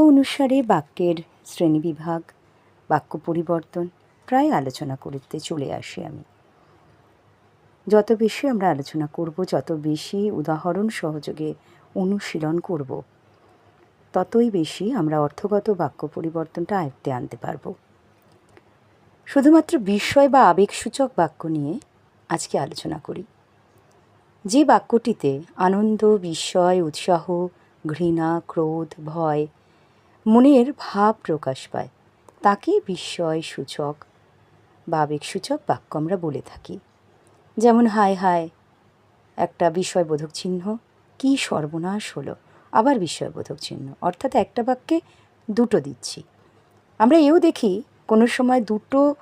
অনুসারে বাক্যের শ্রেণীবিভাগ, বাক্য পরিবর্তন প্রায় আলোচনা করতে চলে আসি আমি। যত বেশি আমরা আলোচনা করব, যত বেশি উদাহরণ সহযোগে অনুশীলন করব, ততই বেশি আমরা অর্থগত বাক্য পরিবর্তনটা আয়ত্তে আনতে পারব। শুধুমাত্র বিস্ময় বা আবেগসূচক বাক্য নিয়ে আজকে আলোচনা করি। যে বাক্যটিতে আনন্দ, বিস্ময়, উৎসাহ, ঘৃণা, ক্রোধ, ভয় মনের ভাব প্রকাশ পায়। তাকে বিস্ময় সূচক বা আবেগসূচক বাক্য আমরা বলে থাকি। যেমন, হায় হায়, একটা বিষয়বোধক চিহ্ন, কী সর্বনাশ হলো, আবার বিষয়বোধক চিহ্ন। অর্থাৎ একটা বাক্যে দুটো দিচ্ছি। আমরা এও দেখি, কোনো সময় দুটো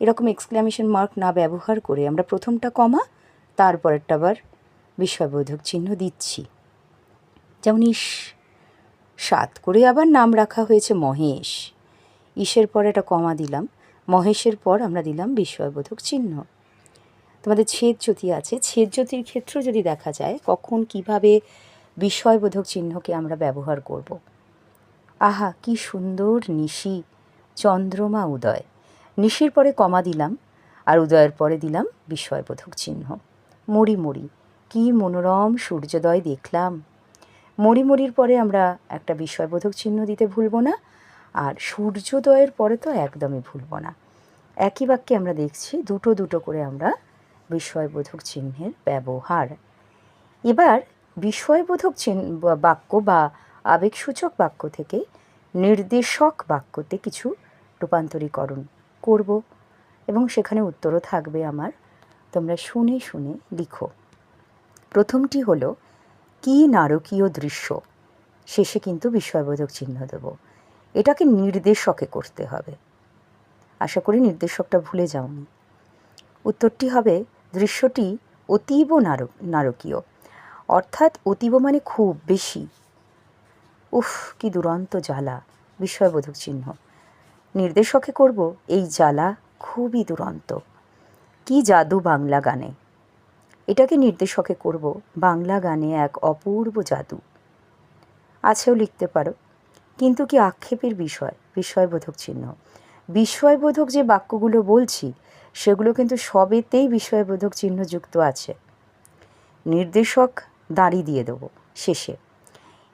এরকম এক্সক্লামেশন মার্ক না ব্যবহার করে আমরা প্রথমটা কমা, তারপরেরটা আবার বিষয়বোধক চিহ্ন দিচ্ছি। যেমন, ইস সাত করে আবার নাম রাখা হয়েছে মহেশ। ইসের পর একটা কমা দিলাম। মহেশের পর আমরা দিলাম বিস্ময়বোধক চিহ্ন। তোমাদের ছেদ জ্যোতি আছে। ছেদ জ্যোতির ক্ষেত্রেও যদি দেখা যায়, কখন কীভাবে বিস্ময়বোধক চিহ্নকে আমরা ব্যবহার করব। আহা, কি সুন্দর নিশি। চন্দ্রমা উদয়। নিশির পরে কমা দিলাম আর উদয়ের পরে দিলাম বিস্ময়বোধক চিহ্ন। মরি মরি কি মনোরম সূর্যোদয় দেখলাম। মরি মরির পরে আমরা একটা বিস্ময়বোধক চিহ্ন দিতে ভুলবো না, আর সূর্যোদয়ের পরে তো একদমই ভুলবো না। একই বাক্যে আমরা দেখছি দুটো দুটো করে আমরা বিস্ময়বোধক চিহ্নের ব্যবহার। এবার বিস্ময়বোধক চিহ্ন বাক্য বা আবেগসূচক বাক্য থেকে নির্দেশক বাক্যতে কিছু রূপান্তরীকরণ করব এবং সেখানে উত্তরও থাকবে আমার। তোমরা শুনে শুনে লিখো। প্রথমটি হলো কি নারকীয় দৃশ্য? শেষে কিন্তু বিস্ময়বোধক চিহ্ন দেব। এটাকে নির্দেশকে করতে হবে। আশা করি নির্দেশকটা ভুলে যাওনি। উত্তরটি হবে, দৃশ্যটি অতীব নারক, নারকীয়। অর্থাৎ অতীব মানে খুব বেশি। উফ, কি দুরন্ত জ্বালা বিস্ময়বোধক চিহ্ন। নির্দেশকে করব, এই জ্বালা খুবই দুরন্ত। কি জাদু বাংলা গানে। এটাকে নির্দেশকে করব। বাংলা গানে এক অপূর্ব জাদু। আছেও লিখতে পারো। কিন্তু কি আক্ষেপের বিষয়? বিস্ময়বোধক চিহ্ন। বিস্ময়বোধক যে বাক্যগুলো বলছি, সেগুলো কিন্তু সবেতেই বিস্ময়বোধক চিহ্ন যুক্ত আছে। নির্দেশক দাঁড়ি দিয়ে দেব শেষে।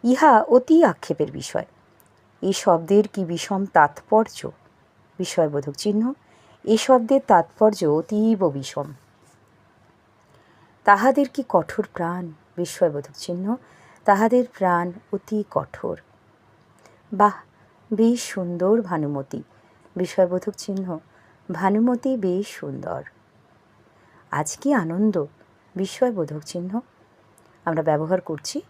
ইহা অতি আক্ষেপের বিষয়। এই শব্দের কি বিষম তাৎপর্য? বিষয়বোধক চিহ্ন। এ শব্দের তাৎপর্য অতীব বিষম। তাহাদের কি কঠোর প্রাণ? বিস্ময়বোধক চিহ্ন। তাহাদের প্রাণ অতি কঠোর। বাহ, বেশ সুন্দর ভানুমতি। বিষয়বোধক চিহ্ন। ভানুমতি বেশ সুন্দর। আজ কি আনন্দ? বিস্ময়বোধক চিহ্ন। আমরা ব্যবহার করছি,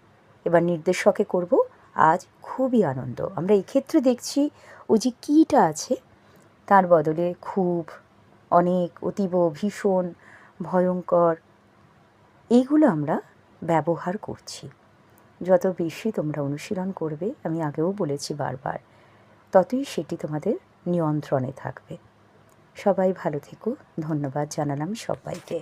এবার নির্দেশকে করব, আজ খুবই আনন্দ। আমরা এক্ষেত্রে দেখছি ওই যে কীটা আছে, তার বদলে খুব, অনেক অতীব ভীষণ, ভয়ঙ্কর এইগুলো আমরা ব্যবহার করছি। যত বেশি তোমরা অনুশীলন করবে, আমি আগেও বলেছি বারবার, ততই সেটি তোমাদের নিয়ন্ত্রণে থাকবে। সবাই ভালো থেকো, ধন্যবাদ জানালাম সবাইকে।